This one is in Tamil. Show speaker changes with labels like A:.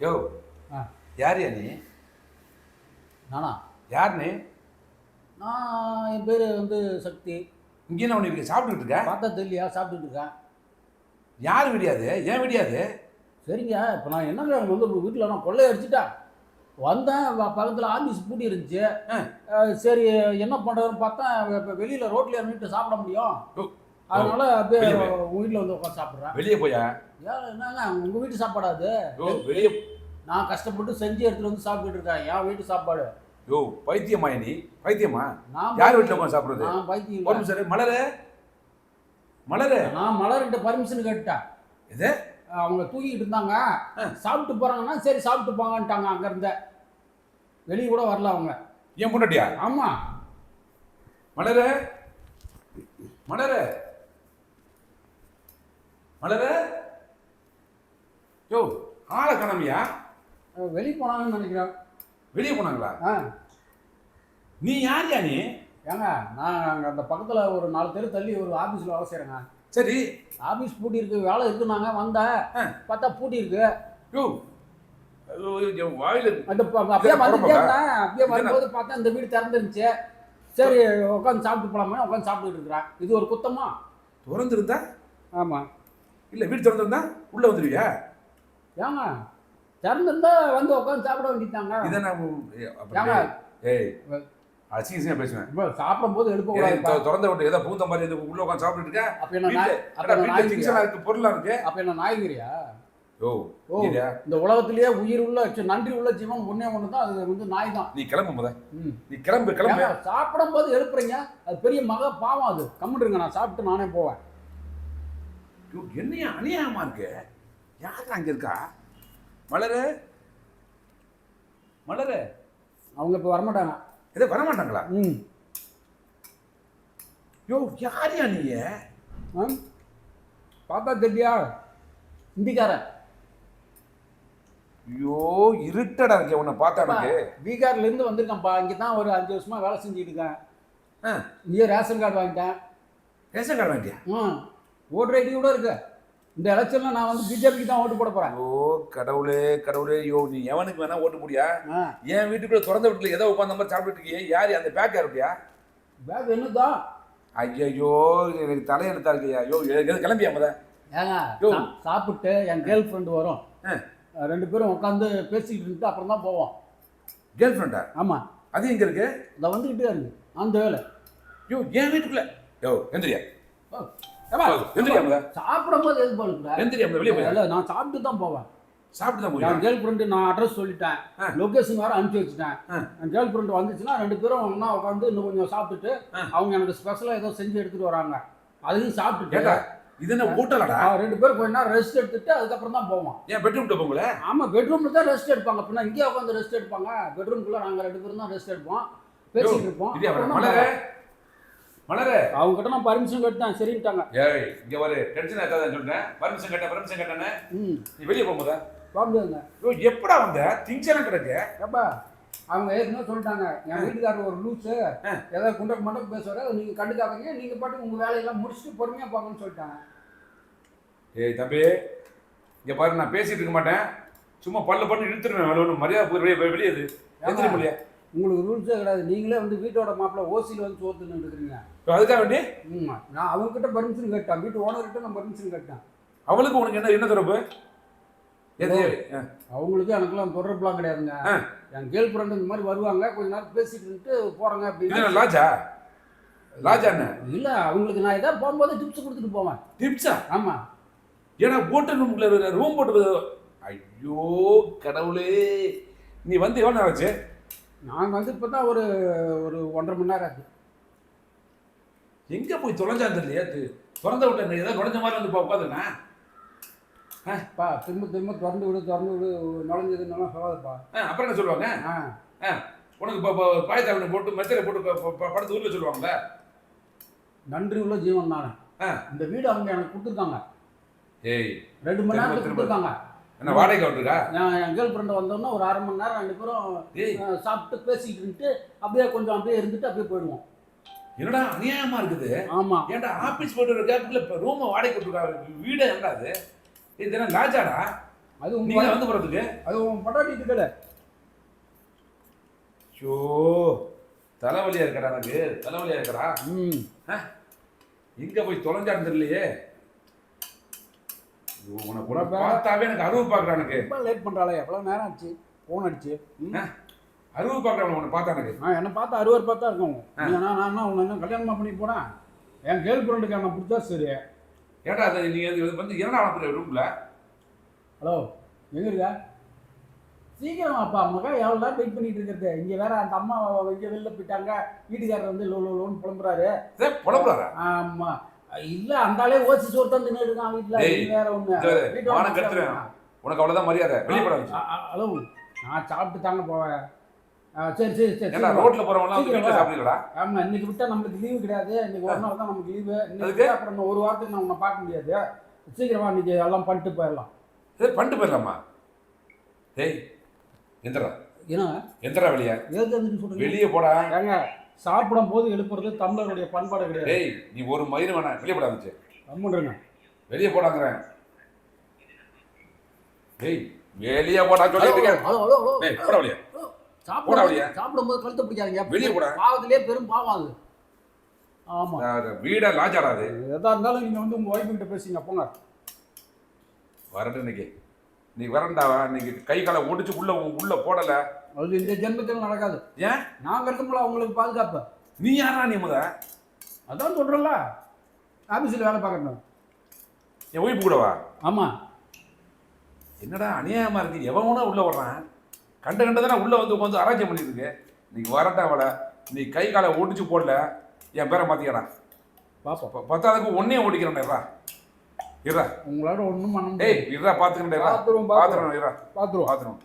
A: யோ
B: ஆ.
A: யார் நீ?
B: நானா?
A: யார் நீ?
B: நான் என் பேர் வந்து சக்தி.
A: இங்கே என்ன பண்ணிருக்க சாப்பிட்டுட்டு இருக்க?
B: பார்த்தா தெரியலையா? சாப்பிட்டுட்டு இருக்கேன்
A: யார் விடியாது? ஏன் விடியாது?
B: சரிங்க இப்போ நான் என்னங்க வந்து வீட்டில் நான் கொள்ளை அடிச்சுட்டேன் வந்தேன் பக்கத்தில் ஆஃபீஸ் பூட்டி இருந்துச்சு. சரி என்ன பண்ணுறதுன்னு பார்த்தா இப்போ வெளியில் ரோட்டில் இறங்கிட்டு சாப்பிட முடியும். அதனால அப்படியே. உங்கள் வீட்டில் வந்து உட்காந்து சாப்பிட்றேன்.
A: வெளியே போயா?
B: என்னங்க உங்கள் வீட்டு சாப்பாடா அது
A: யோ வெளியே
B: நான் கஷ்டப்பட்டு செஞ்சு எடுத்துகிட்டு வந்து சாப்பிட்டுட்டு இருக்கேன். என் வீட்டு சாப்பாடு.
A: யோ பைத்தியமா நீ பைத்தியமா?
B: நான்
A: யார் வீட்டில் உட்காந்து சாப்பிட்றது?
B: நான் பைத்தியம்
A: ஒரு இரு. மலரு. மலரு.
B: நான் மலர்கிட்ட பர்மிஷன் கேட்டேன்
A: இது
B: அவங்க தூங்கிட்டு இருந்தாங்க. சாப்பிட்டு போறாங்கன்னா சரி சாப்பிட்டு போங்கன்ட்டாங்க அங்க இருந்த வெளியே கூட வரல அவங்க.
A: ஏன் பொண்டாட்டியா?
B: ஆமா.
A: மலரு. மலரு. மலரு. யோ ஆளை
B: அஹ் வெளியே போனாங்கன்னு நினைக்கிறேன்
A: வெளியே போனாங்களா?
B: ஆ.
A: நீ யார்யா நீ?
B: ஏங்க நான் அங்க அந்த பக்கத்துல ஒரு நாலு தெரு தள்ளி ஒரு ஆபீஸ்ல வேலை செய்யறேங்க
A: சரி.
B: ஆபீஸ் பூட்டி இருக்கு வேலை இருக்குனாங்க வந்தேன். பார்த்தா பூட்டி இருக்கு.
A: யோ வாயில
B: அந்த அப்படியே வந்துட்டே? இருந்தேன் அப்படியே? வரும்போது பார்த்தா இந்த வீடு திறந்துருந்துச்சு. சரி உட்காந்து சாப்பிட்டு போலாமே உட்காந்து சாப்பிட்டுட்டு இருக்கிறேன் இது ஒரு குத்தமா?
A: திறந்துருந்தா?
B: ஆமா.
A: இல்ல வீடு திறந்திருந்தா உள்ள வந்துருவியா?
B: ஏங்க திறந்திருந்தா வந்து உட்காந்து சாப்பிட வேண்டியதாங்க
A: இதை நான் ஏய், அப்படி
B: ஏங்க
A: ஏய் அசிங்க அசிங்க பேசுவேன்.
B: இப்போ சாப்பிடும் போது எழுப்ப
A: ஏய்,
B: கூடாதுப்பா.
A: தொ- திறந்த விட்டு ஏதோ பூந்த மாதிரி இது உள்ள உட்காந்து சாப்பிட்டுட்டு இருக்க
B: அப்ப என்ன அப்ப
A: வீட்டுல? திங்ஸ்லாம் இருக்கு பொருளா இருக்கு.
B: அப்ப என்ன நாய்ங்கிறியா?
A: யோ
B: ஓ
A: இல்லையா?
B: இந்த உலகத்திலேயே உயிர் உள்ள நன்றி உள்ள ஜீவன் ஒண்ணே ஒன்று தான் அது வந்து நாய் தான்
A: நீ கிளம்பு முத. நீ கிளம்பு கிளம்பு.
B: சாப்பிடும் போது எழுப்புறீங்க அது பெரிய மக பாவம் அது. கம்மிடுங்க நான் சாப்பிட்டு நானே போவேன்.
A: என்னையா அநியாயமா இருக்கு? யார் அங்க இருக்கா? மலரு? மலரு?
B: அவங்க இப்போ வரமாட்டாங்க.
A: இதை வரமாட்டாங்களா?
B: ம்.
A: யோ யாரையா நீ
B: ஆ? பார்த்தா தெரியா ஹிந்திக்காரன்
A: ஐயோ இருட்டடா இருக்கே உன்னை பார்த்தா எனக்கு.
B: பீகார்ல இருந்து வந்திருக்கேன்ப்பா இங்கே தான் ஒரு அஞ்சு வருஷமா வேலை செஞ்சுட்டு இருக்கேன்.
A: ஆ,
B: இங்கே ரேஷன் கார்டு வாங்கிட்டேன்.
A: ரேஷன் கார்டு வாங்கிட்டியா?
B: ம் ஓட்டர் ஐடி கூட இருக்கு. இந்த எலெக்ஷனில் நான் வந்து பிஜேபிக்கு தான் ஓட்டு போட போகிறேன்
A: ஓ கடவுளே கடவுளே. யோ நீ எவனுக்கு வேணா ஓட்டு முடியா என் வீட்டுக்குள்ள திறந்த வீட்டுல ஏதோ உட்காந்த மாதிரி இருக்கியே. யார் அந்த பேக் யாருப்பியா
B: பேக் என்னதான்?
A: ஐயோ எனக்கு தலையெழுத்தா இருக்கியா யோ கிளம்பியா முத?
B: ஏங்க சாப்பிட்டு என் கேர்ள் ஃப்ரெண்டு வரும். ரெண்டு பேரும் உட்காந்து பேசிக்கிட்டு இருந்துட்டு அப்புறம் தான் போவோம்.
A: கேர்ள் ஃப்ரெண்டா
B: ஆமாம்
A: அது எங்க இருக்கு?
B: இந்த வந்துக்கிட்டே இருக்கு. அந்த வேலை
A: யோ என் வீட்டுக்குள்ள. யோ எந்திரியா.
B: ஓ, ஏப்பா,
A: எந்திரியா முத
B: சாப்பிடும் போது எது
A: முத வெளியே போய்
B: நான் சாப்பிட்டு தான் போவேன்.
A: சாப்பிட்டு தான் போய்
B: என் கேர்ள் ஃப்ரெண்டு நான் அட்ரஸ் சொல்லிட்டேன். லொக்கேஷன் வேறு அனுப்பிச்சி வச்சுட்டேன். கேர்ள் ஃப்ரெண்டு வந்துச்சுன்னா ரெண்டு பேரும் ஒன்றா உட்காந்து இன்னும் கொஞ்சம் சாப்பிட்டுட்டு. அவங்க எனக்கு ஸ்பெஷலாக ஏதோ செஞ்சு எடுத்துட்டு வராங்க. அதையும் சாப்பிட்டுட்டு.
A: இது என்ன ஹோட்டலாடா?
B: ரெண்டு பேரும் கொஞ்ச நேரம் ரெஸ்ட் எடுத்துட்டு அதுக்கப்புறம் தான் போவோம்.
A: ஏன் பெட்ரூம் போங்கள
B: ஆமாம் பெட்ரூமில் தான் ரெஸ்ட் எடுப்பாங்க. பின்ன இங்கேயே உட்காந்து ரெஸ்ட் எடுப்பாங்க. பெட்ரூம்குள்ளே நாங்கள் ரெண்டு பேரும் தான் ரெஸ்ட் எடுப்போம். பேசிட்டு இருப்போம்.
A: மலர.
B: அவங்க கிட்ட நான் பர்மிஷன் கேட்டேன் சரின்ட்டாங்க.
A: ஏய் இங்க வரு டென்ஷன் ஆகாதன்னு சொல்றேன். பர்மிஷன் கேட்ட பர்மிஷன் கேட்டேன்னு.
B: ம்.
A: நீ வெளியே போகும்போதா?
B: பாம்புங்க
A: யோ எப்படா வந்த? திங்ஸ் எல்லாம் கிடக்கு.
B: ஏப்பா அவங்க ஏற்கனவே சொல்லிட்டாங்க. என் வீட்டுக்காரர் ஒரு லூஸு. ஏதாவது குண்டக்கு மண்டக்கு பேசுவாரு. அதை நீங்கள் கண்டுக்காதீங்க நீங்கள் பாட்டுக்கு உங்கள் வேலையெல்லாம் முடிச்சுட்டு பொறுமையாக பார்க்கணும்னு சொல்லிட்டாங்க.
A: ஏய் தம்பி இங்க பாரு நான் பேசிட்டு இருக்க மாட்டேன். சும்மா பல்ல பண்ணி இழுத்துருவேன். ஒன்று மரியாதை போய் வெளியே வெளியே இது. எந்திரி முடியா
B: உங்களுக்கு ரூல்ஸே கிடையாது. நீங்களே வந்து வீட்டோட மாப்பிள்ள ஓசியில் வந்து சோத்து நின்றுக்கிறீங்க
A: அதுக்காக வேண்டி?
B: ம். நான் அவங்ககிட்ட பர்மிஷன் கேட்டேன். வீட்டு ஓனர்கிட்ட நான் பர்மிஷன் கேட்டேன்.
A: அவளுக்கு உனக்கு என்ன என்ன தொடர்பு?
B: அவங்களுக்கு எனக்குலாம் தொடர்புலாம் கிடையாதுங்க. என் கேர்ள் ஃப்ரெண்டு இந்த மாதிரி வருவாங்க. கொஞ்ச நேரம் பேசிட்டு இருந்துட்டு போகிறாங்க அப்படின்னு.
A: லாஜா லாஜா என்ன?
B: இல்லை அவங்களுக்கு நான் ஏதாவது போகும்போது டிப்ஸ் கொடுத்துட்டு போவேன்.
A: டிப்ஸா
B: ஆமாம்
A: ஏன்னா ஹோட்டல் ரூம்ல ரூம் போட்டு ஐயோ கடவுளே. நீ வந்து எவ்வளோ நேரம் ஆச்சு?
B: நாங்கள் வந்து இப்போ தான் ஒரு ஒரு ஒன்றரை மணி நேரம் ஆச்சு.
A: எங்க போய் தொலைஞ்சாந்து இல்லையா திறந்த விட்ட ஏதோ நுழைஞ்ச மாதிரி வந்து உட்காந்துண்ணா
B: பா திரும்ப திரும்ப திறந்து விடு திறந்து விடு நுழைஞ்சதுன்னெல்லாம் சொல்லாதப்பா.
A: அப்புறம் என்ன சொல்லுவாங்க?
B: ஆ.
A: உனக்கு இப்போ பாயத்தாவணி போட்டு மெத்தையில போட்டு படுத்து ஊரில் சொல்லுவாங்கல்ல?
B: நன்றி உள்ள ஜீவன் தானே.
A: ஆ.
B: இந்த வீடு அவங்க எனக்கு கொடுத்துருக்காங்க.
A: ஏய்
B: ரெண்டு மணி நேரத்துக்கு. கொடுத்துருக்காங்க.
A: என்ன வாடகை வந்துருக்கா?
B: நான் என் கேர்ள் ஃப்ரெண்டு வந்தோன்னா ஒரு அரை மணி நேரம் ரெண்டு பேரும் சாப்பிட்டு பேசிக்கிட்டு இருந்துட்டு அப்படியே கொஞ்சம் அப்படியே இருந்துட்டு அப்படியே போயிடுவோம்.
A: என்னடா அநியாயமா இருக்குது?
B: ஆமாம்
A: ஏன்டா ஆபீஸ் போயிட்டு ஒரு கேப்புக்குள்ள இப்போ ரூமை வாடகை கொடுத்துருக்கா வீடு என்னடா அது? இது என்ன லாஜாடா?
B: அது உங்க
A: நீங்க வந்து போறதுக்கு?
B: அது உன் பொண்டாட்டிட்டு கடை
A: ஷோ தலைவலியா இருக்கடா எனக்கு. தலைவலியா இருக்கடா.
B: ம்.
A: எங்க போய் தொலைஞ்சான்னு தெரியலையே. கூட
B: உனக்கு-
A: பார்த்தாவே எனக்கு அருவு பார்க்கறா எனக்கு
B: ரொம்ப லேட் பண்ணுறாளே எவ்வளோ நேரம் ஆச்சு? ஃபோன் அடிச்சு.
A: அருவு பார்க்கறா உன்னை பார்த்தா எனக்கு.
B: நான் என்ன பார்த்தா அறுவர் பார்த்தா இருக்கும். நான் நான் என்ன உன்னை என்ன கல்யாணமா பண்ணி போனேன் என் கேர்ள் ஃப்ரெண்டுக்கு என்ன பிடிச்சா சரி.
A: ஏடா அது? நீங்க இது வந்து இரண்டாம் ரூம்ல
B: ஹலோ எங்க இருக்கா? சீக்கிரம் அப்பா அம்மாக்கா எவ்வளோ நேரம் வெயிட் பண்ணிட்டு இருக்கிறது? இங்கே வேற அந்த அம்மா இங்கே வெளில போயிட்டாங்க. வீட்டுக்காரர் வந்து லோ லோ லோன்னு புலம்புறாரு.
A: புலம்புறாரா?
B: ஆமா. இல்ல அந்த ஆளே ஓசி சோறு தான் தின்னு இருக்கான் வீட்டுல வேற ஒண்ணு.
A: வானம்.
B: இருக்கான்.
A: உனக்கு அவ்வளவுதான் மரியாதை. வெளியே போட
B: ஆ, ஆ, ஹலோ நான் சாப்பிட்டு தாங்க போவேன். சரி சரி சரி.
A: ரோட்ல போறவங்க வீட்டுல. சாப்பிடுறா
B: ஆமா இன்னைக்கு விட்டா நம்மளுக்கு லீவு கிடையாது. இன்னைக்கு ஒரு நாள் தான் நமக்கு லீவு இன்னைக்கு அப்புறம் ஒரு வாரத்துக்கு நான் உன்னை பார்க்க முடியாது. சீக்கிரமா இன்னைக்கு எல்லாம் பண்ணிட்டு போயிடலாம்.
A: சரி பண்ணிட்டு போயிடலாமா? டேய் எந்திரா.
B: ஏன்னா
A: எந்திரா வெளியே. வெளியே போடா.
B: ஏங்க சாப்பிடும் போது எழுப்புறது தமிழருடைய பண்பாடு கிடையாது.
A: டேய் நீ ஒரு மயிறு வேணாம். வெளியே போடாதுச்சு வெளியே போடாங்கிறேன் டேய் வெளியே போடா சொல்லிட்டு இருக்கேன்.
B: Hello hello hello.
A: டேய் போடா வெளியே. போடா
B: சாப்பிடும்
A: வெளியே.
B: சாப்பிடும்போது கழுத்தை பிடிக்காதீங்க.
A: வெளியே போடா.
B: பாவத்திலே பெரும் பாவம் அது ஆமா
A: வீடா லாஜாடா அது.
B: எதா இருந்தாலும் நீங்க வந்து உங்க ஒய்ஃபு கிட்ட பேசிங்க போங்க.
A: வரட்டும் இன்னைக்கு. நீ வரண்டாவா இன்னைக்கு கை காலை ஒடிச்சு உள்ள உள்ள போடல.
B: அது இந்த ஜென்மத்தில் நடக்காது.
A: ஏன்?
B: நாங்க இருக்கோம்ல அவங்களுக்கு பாதுகாப்பு.
A: நீ யாரா நீ முத?
B: அதான் சொல்றேன்ல. ஆபீஸில் வேலை பார்க்கணும்
A: என் ஒய்ஃபு கூடவா
B: ஆமா.
A: என்னடா அநியாயமா இருக்கு? எவனா உள்ள வர்றான் கண்ட கண்டதானே உள்ள வந்து உட்காந்து ஆராய்ச்சி பண்ணிட்டு இருக்கு. இன்னைக்கு வரட்டா அவள. நீ கை காலை ஒடிச்சு போடல. என் பேரை மாத்திக்கடா.
B: பாப்போம்.
A: ப- பத்தாவதுக்கு ஒன்னே ஓடிக்கிறேன் இருடா.
B: உங்களால ஒண்ணும் பண்ண
A: இருடா பாத்துக்கிறேன்
B: பாத்துருவோம் பாத்துருவோம்.
A: பாத்துறேன் இருடா.
B: பாத்துருவோம்.
A: பாத்துறேன்